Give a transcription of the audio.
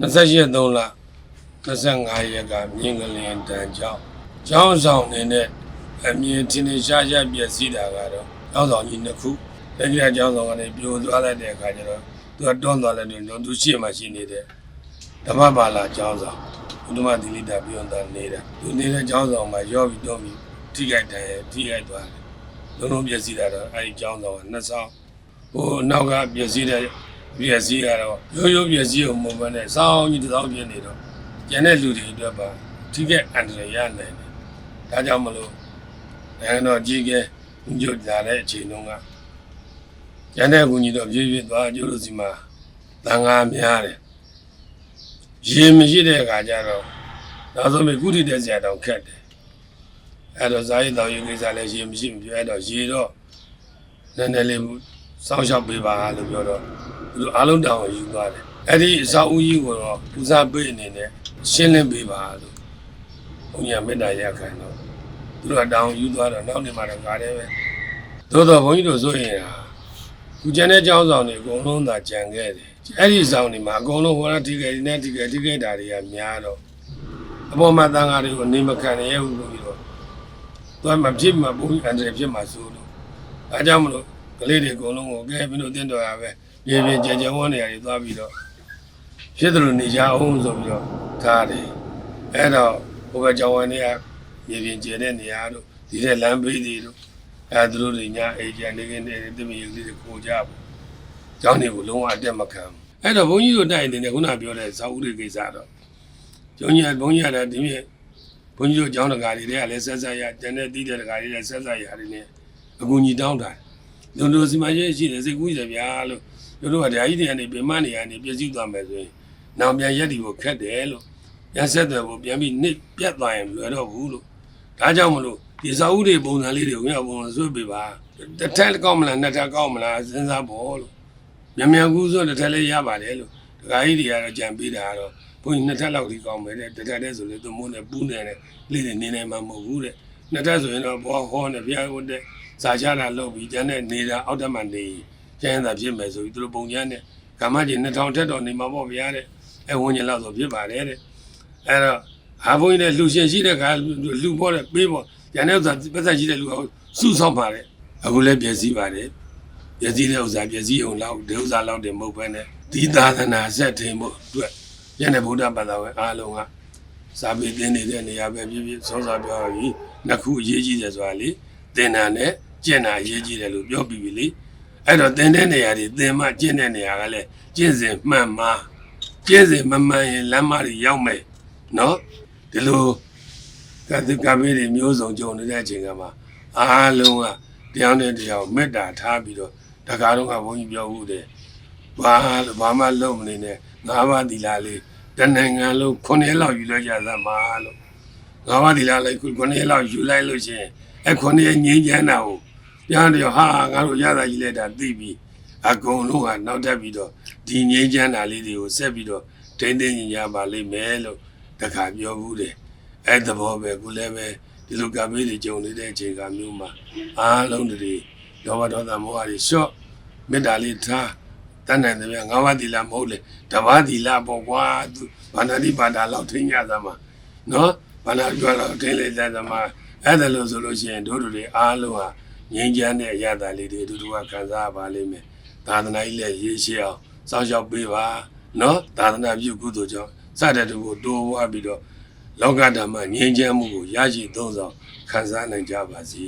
28ရက်3လ25ရက်ကမြင်းကလင်တန်ကြောင့်ကျောင်းဆောင်နေနဲ့အမြင်ထင်ထင်ရှားရှားပြည့်စည်တာကတော့ကျောင်းဆောင်ကြီးနှစ်ခုလက်ကြီးကျောင်းဆောင်ကနေပြိုသွားလိုက်တဲ့အခါကျတော့သူကတွန်းသွားလိုက်တော့သူရှေ့မှာရှိနေတဲ့ဓမ္မပါလာကျောင်းဆောင်ဘုဒ္ဓမသီလိတာပြုံးတာနေတာသူနေတဲ့ကျောင်းဆောင်မှာရောပြီးတော့ပြီးထိခိုက်တယ်ထိခိုက်သွားတယ်လုံးလုံးပြည့်စည်တာတော့အဲဒီကျောင်းဆောင်ကနှစ်ဆောင်ဟိုနောက်ကပြည့်စည်တဲ့ ပြည့်စည်ကတော့ရိုးရိုးပြည့်စည်အောင်မဟုတ်ဘဲနဲ့စောင်းကြီးတစ်စောင်းပြည့်နေတော့ကျန်တဲ့လူတွေအတွက်ပါထိခိုက်အန္တရာယ်ရနိုင်တယ်ဒါကြောင့်မလို့နိုင်ငံတော်ကြီးကညွှန်ကြားတဲ့အချိန်တုန်းကကျန်တဲ့ကူကြီးတော့ပြည့်ပြည့်သွားကျိုးလို့စီမှာတန်ငါများတယ်ရေမရှိတဲ့အခါကျတော့နောက်ဆုံးပြီးကုတိတဲ့ဆရာတောင်ခက်တယ်အဲ့တော့ဇာတိတော်ရေးကိစ္စလည်းရေမရှိမပြောအဲ့တော့ရေတော့နည်းနည်းလေးစောင့်ရှောက်ပေးပါလို့ပြောတော့ သူတို့အားလုံးတောင်းယူပါတယ်အဲ့ဒီအစာဦးကြီးကိုတော့ပူဇော်ပေးအနေနဲ့ရှင်းလင်းပေးပါလို့ဘုန်းကြီးကမေတ္တာရခိုင်းတော့သူတို့ကတောင်းယူသွားတော့နောက်နေမှာတော့ငါလည်းပဲသို့တော့ဘုန်းကြီးတို့ဆိုရင်ဟာသူကျန်တဲ့ကျောင်းဆောင်တွေအကုန်လုံးသာကြံခဲ့တယ်အဲ့ဒီဆောင်တွေမှာအကုန်လုံးဟောတာဒီကယ်ဒီနဲ့ဒီကယ်ဒီကယ်တာတွေကများတော့အပေါ်မှာတန်ခါတွေကိုနေမခံရဘူးလို့ပြီးတော့သူကမဖြစ်မှာဘုန်းကြီးအန္တရာယ်ဖြစ်မှာဆိုလို့အဲကြောင့်မလို့ကလေးတွေအကုန်လုံးကိုကဲပြီးတော့တင်းတော်ရပဲ ပြေပြေကြံကြံဝန်းနေရတယ်သွားပြီးတော့ဖြစ်တယ်လို့နေကြအောင်ဆိုပြီးတော့ထားတယ်အဲ့တော့ဘုရားကျောင်းဝင်တွေကမြေပြင်ကျဲတဲ့နေရာတို့ဒီတဲ့လမ်းဘေးတွေတို့အဲသူတို့တွေညအေးကြနေနေနေတမီယူလေးတွေခိုကြဘူးကျောင်းတွေကိုလုံးဝအတက်မခံဘူးအဲ့တော့ဘုန်းကြီးတို့တိုက်နေတဲ့ခုနပြောတဲ့ဇာဥတွေကိစ္စတော့ကျောင်းကြီးဘုန်းကြီးရတယ်ဒီမြင့်ဘုန်းကြီးတို့ကျောင်းတကာတွေတွေကလည်းဆက်ဆက်ရကျန်တဲ့တီးတဲ့တကာတွေလည်းဆက်ဆက်ရတယ်နဲ့အကူကြီးတောင်းတာလူတို့စီမံရေးရှိတယ်စိတ်ကူးရဗျာလို့ တို့တို့ကဓာကြီးတွေကနေပြမနေရနေပြည့်စည်သွားမယ်ဆိုရင်နောက်ပြန်ရက်ဒီကိုခက်တယ်လို့ပြန်ဆက်တယ်ကိုပြန်ပြီးနစ်ပြတ်သွားရင်မလွယ်တော့ဘူးလို့ဒါကြောင့်မလို့ဒီစာအုပ်တွေပုံစံလေးတွေကိုရပုံစံဆွဲပေးပါတစ်ထက်ကောင်းမလားနှစ်ထက်ကောင်းမလားစဉ်းစားဖို့လို့မြန်မြန်ကူးဆိုတစ်ထက်လေးရပါတယ်လို့ဒကာကြီးတွေကတော့ကြံပေးတာကတော့ဘုန်းကြီးနှစ်ထက်လောက်ဒီကောင်းမယ်တဲ့တစ်ထက်တည်းဆိုလေသူမိုးနဲ့ပူးနေတယ်လေးတွေနေနေမှမဟုတ်ဘူးတဲ့နှစ်ထက်ဆိုရင်တော့ဘောဟောနဲ့ဘုရားဟုတ်တဲ့စာချတာလုပ်ပြီးကျန်တဲ့နေတာအောက်တက်မှနေ ကျန်တာဖြစ်မယ်ဆိုပြီးသူတို့ပုံချမ်းနဲ့ကာမကြီး2000ထက်တော့နေမှာပေါ့ဗျာတဲ့အဲဝန်းကျင်လောက်ဆိုဖြစ်ပါတယ်တဲ့အဲ့တော့ဟာဘုန်းကြီးတဲ့လူရှင်ရှိတဲ့ခါလူပေါ်တဲ့ပေးပေါ်ကျန်တဲ့ဥစ္စာပတ်သက်ရှိတဲ့လူကစုဆောက်ပါတယ်အခုလည်းပြည့်စည်ပါတယ်ပြည့်စည်တဲ့ဥစ္စာပြည့်စည်အောင်လောက်ဒီဥစ္စာလောက်တင်မဟုတ်ဘဲနဲ့ဒီသာသနာဆက်ထင်ဖို့အတွက်ရတဲ့ဗုဒ္ဓဘာသာဝင်အားလုံးကစာပေသင်နေတဲ့နေရာပဲပြည့်ပြည့်စောစောပြောပြီးနှစ်ခုအရေးကြီးတယ်ဆိုတာလေသင်တာနဲ့ကျင့်တာအရေးကြီးတယ်လို့ပြောပြီးပြီလေ အဲ့တော့သင်တဲ့နေရာတွေသင်မှကျင့်တဲ့နေရာကလည်းကျင့်စဉ်မှန်မှာကျင့်စဉ်မမှန်ရင်လမ်းမတွေရောက်မယ်နော်ဒီလိုကတိကမေးတွေမျိုးစုံကြုံနေတဲ့အချိန်ကမှအားလုံးကတရားနဲ့တရားကိုမေတ္တာထားပြီးတော့တခါတော့ကဘုန်းကြီးပြောဦးတယ်ဘာလို့ဘာမှလုပ်မနေနဲ့ငါးပါးသီလလေးတနိုင်ငံလုံးခုနှစ်ရက်လောက်ယူလိုက်ကြသမှာလို့ငါးပါးသီလလေးခုနှစ်ရက်လောက်ယူလိုက်လို့ရှိရင်အဲခုနှစ်ရက်ငြိမ်းချမ်းတာကို ပြန်တော့ဟာငါတို့ရတာကြီးလက်တာသိပြီအကုန်လုံးကနောက်တက်ပြီးတော့ဒီငြိမ်းချမ်းတာလေးတွေကိုဆက်ပြီးတော့ထိမ့်သိမ့်ညင်ကြပါလိမ့်မယ်လို့တခါပြောဘူးတယ်အဲ့သဘောပဲခုလည်းပဲဒီလိုကမေးတွေကြုံနေတဲ့အချိန်ကမျိုးမှာအားလုံးတွေလောဘဒေါသမောဟတွေလျှော့မေတ္တာလေးထားတန်နိုင်တယ်ဗျငါးပါးသီလမဟုတ်လေတပါးသီလပေါ့ကွာသူဘာနာတိပါဒာလောက်ထိညာသမှာနော်ဘာနာပြောတော့ထိလေတဲ့သမှာအဲ့ဒါလို့ဆိုလို့ရှိရင်တို့တို့တွေအားလုံးဟာ ငြိမ်းချမ်းတဲ့အရာတာလေးတွေအတူတူကခံစားရပါလိမ့်မယ်သာသနာ့ကြီးလည်းရေးရှိအောင်စောင့်ရှောက်ပေးပါနော်သာသနာပြုကုသိုလ်ကြောင့်စတဲ့တူကိုတိုးဝါပြီးတော့လောကဓမ္မငြိမ်းချမ်းမှုကိုရရှိသုံးဆောင်ခံစားနိုင်ကြပါစေ